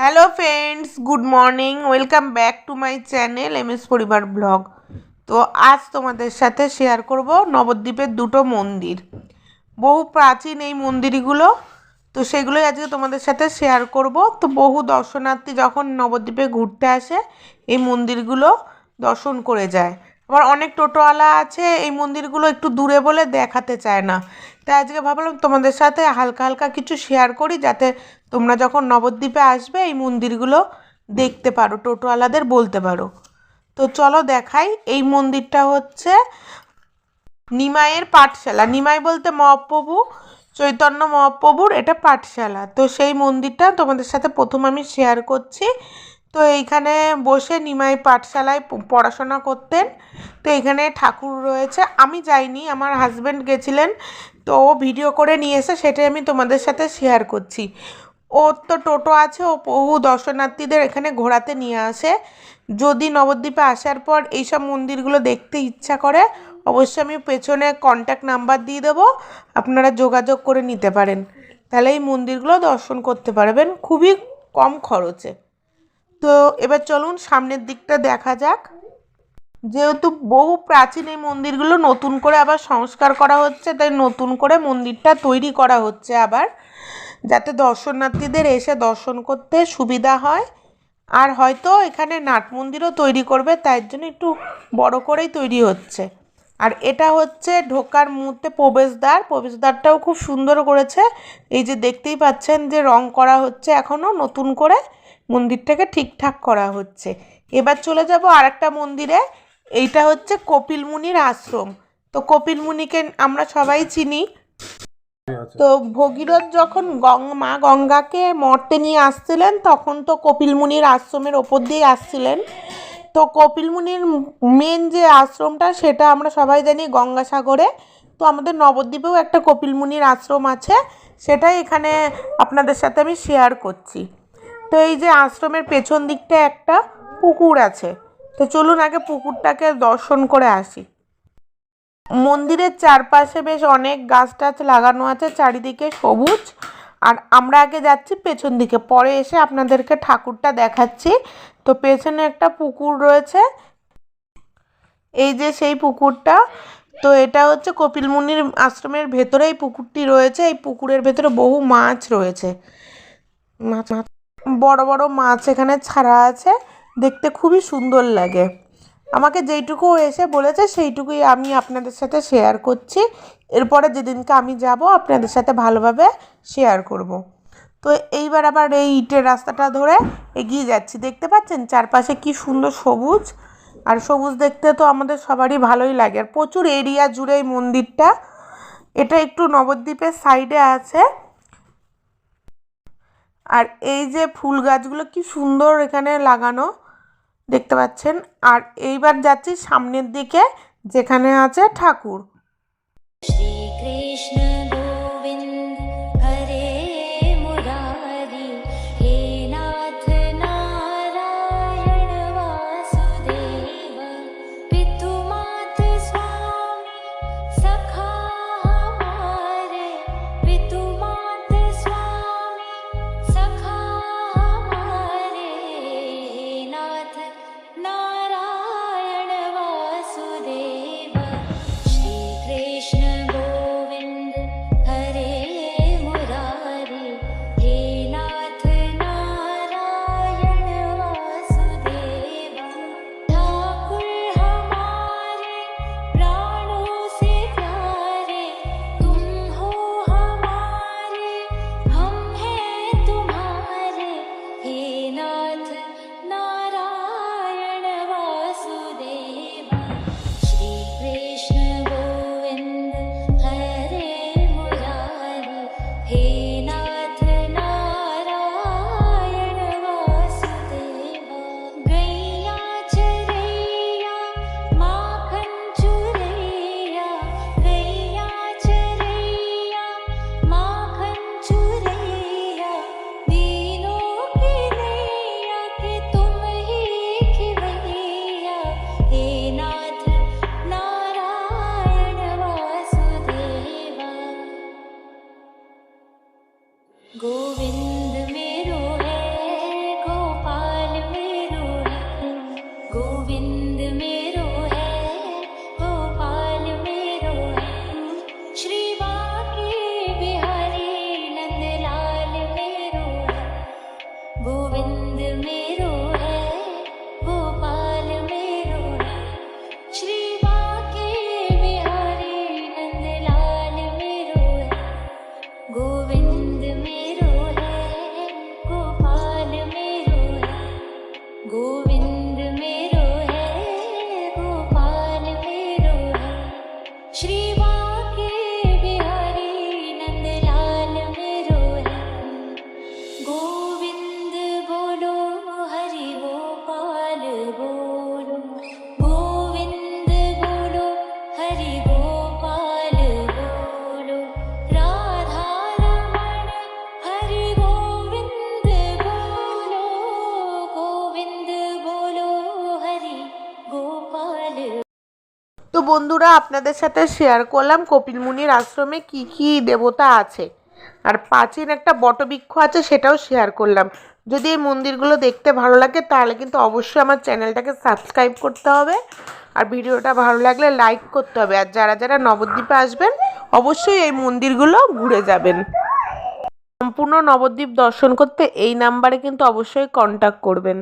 Hello friends good morning welcome back to my channel M S Poribar blog তো আজ তোমাদের সাথে share করব নবদ্বীপের দুটো মন্দির। বহু প্রাচীন এই মন্দিরগুলো। তো সেগুলোই আজকে তোমাদের সাথে শেয়ার করব। তো বহু দর্শনার্থী যখন নবদ্বীপে ঘুরতে আসে, এই মন্দিরগুলো দর্শন করে যায়। আবার অনেক টোটোওয়ালা আছে, এই মন্দিরগুলো একটু দূরে বলে দেখাতে চায় না। তাই আজকে ভাবলাম তোমাদের সাথে হালকা হালকা কিছু শেয়ার করি, যাতে তোমরা যখন নবদ্বীপে আসবে, এই মন্দিরগুলো দেখতে পারো, টোটোওয়ালাদের বলতে পারো। তো চলো দেখাই, এই মন্দিরটা হচ্ছে নিমাইয়ের পাঠশালা। নিমাই বলতে মহাপ্রভু, চৈতন্য মহাপ্রভুর এটা পাঠশালা। তো সেই মন্দিরটা তোমাদের সাথে প্রথম আমি শেয়ার করছি। তো এইখানে বসে নিমাই পাঠশালায় পড়াশোনা করতেন। তো এখানে ঠাকুর রয়েছে। আমি যাইনি, আমার হাজব্যান্ড গেছিলেন। তো ও ভিডিও করে নিয়ে এসে সেটাই আমি তোমাদের সাথে শেয়ার করছি। ওর তো টোটো আছে, ও বহু দর্শনার্থীদের এখানে ঘোরাতে নিয়ে আসে। যদি নবদ্বীপে আসার পর এইসব মন্দিরগুলো দেখতে ইচ্ছা করে, অবশ্যই আমি পেছনে কন্ট্যাক্ট নাম্বার দিয়ে দেবো। আপনারা যোগাযোগ করে নিতে পারেন। তাহলে এই মন্দিরগুলো দর্শন করতে পারবেন। খুবই কম খরচে। তো এবার চলুন সামনের দিকটা দেখা যাক। যেহেতু বহু প্রাচীন এই মন্দিরগুলো নতুন করে আবার সংস্কার করা হচ্ছে, তাই নতুন করে মন্দিরটা তৈরি করা হচ্ছে আবার, যাতে দর্শনার্থীদের এসে দর্শন করতে সুবিধা হয়। আর হয়তো এখানে নাট মন্দিরও তৈরি করবে, তাই জন্য একটু বড় করেই তৈরি হচ্ছে। আর এটা হচ্ছে ঢোকার মুহূর্তে প্রবেশদ্বার, প্রবেশদ্বারটাও খুব সুন্দর করেছে। এই যে দেখতেই পাচ্ছেন যে রং করা হচ্ছে এখনও নতুন করে। মন্দিরটাকে ঠিকঠাক করা হচ্ছে। এবার চলে যাব আর একটা মন্দিরে। এইটা হচ্ছে কপিল মুনির আশ্রম। তো কপিল মুনিকে আমরা সবাই চিনি। তো ভগীরথ যখন মা গঙ্গাকে মর্তে নিয়ে আসছিলেন, তখন তো কপিল মুনির আশ্রমের ওপর দিয়ে আসছিলেন। তো কপিল মুনির মেন যে আশ্রমটা, সেটা আমরা সবাই জানি গঙ্গাসাগরে। তো আমাদের নবদ্বীপেও একটা কপিল মুনির আশ্রম আছে। সেটাই এখানে আপনাদের সাথে আমি শেয়ার করছি। তো এই যে আশ্রমের পেছন দিকটা একটা পুকুর আছে। তো চলুন আগে পুকুরটাকে দর্শন করে আসি। মন্দিরের চারপাশে বেশ অনেক গাছ টাছ লাগানো আছে, চারিদিকে সবুজ। আর আমরা আগে যাচ্ছি পেছন দিকে, পরে এসে আপনাদেরকে ঠাকুরটা দেখাচ্ছি। তো পেছনে একটা পুকুর রয়েছে। এই যে সেই পুকুরটা, তো এটা হচ্ছে কপিল মুনির আশ্রমের ভেতরে এই পুকুরটি রয়েছে। এই পুকুরের ভেতরে বহু মাছ রয়েছে। মাছ মাছ বড় বড় মাছ এখানে ছাড়া আছে। দেখতে খুবই সুন্দর লাগে। আমাকে যেইটুকু এসে বলেছে, সেইটুকুই আমি আপনাদের সাথে শেয়ার করছি। এরপরে যেদিনকে আমি যাব, আপনাদের সাথে ভালোভাবে শেয়ার করব। তো এইবার আবার এই ইটের রাস্তাটা ধরে এগিয়ে যাচ্ছি। দেখতে পাচ্ছেন চারপাশে কি সুন্দর সবুজ? আর সবুজ দেখতে তো আমাদের সবারই ভালোই লাগে। আর প্রচুর এরিয়া জুড়ে এই মন্দিরটা। এটা একটু নবদ্বীপের সাইডে আছে। আর এই যে ফুল গাছগুলো কি সুন্দর এখানে লাগানো, দেখতে পাচ্ছেন। আর এইবার যাচ্ছি সামনের দিকে, যেখানে আছে ঠাকুর। শ্রীকৃষ্ণ Govinda বন্ধুরা, আপনাদের সাথে শেয়ার করলাম কপিল মুনির আশ্রমে কি কি দেবতা আছে। আর প্রাচীন একটা বটবৃক্ষ আছে, সেটাও শেয়ার করলাম। যদি এই মন্দিরগুলো দেখতে ভালো লাগে, তাহলে কিন্তু অবশ্যই আমার চ্যানেলটাকে সাবস্ক্রাইব করতে হবে। আর ভিডিওটা ভালো লাগলে লাইক করতে হবে। আর যারা যারা নবদ্বীপে আসবেন, অবশ্যই এই মন্দিরগুলো ঘুরে যাবেন। সম্পূর্ণ নবদ্বীপ দর্শন করতে এই নাম্বারে কিন্তু অবশ্যই কন্ট্যাক্ট করবেন।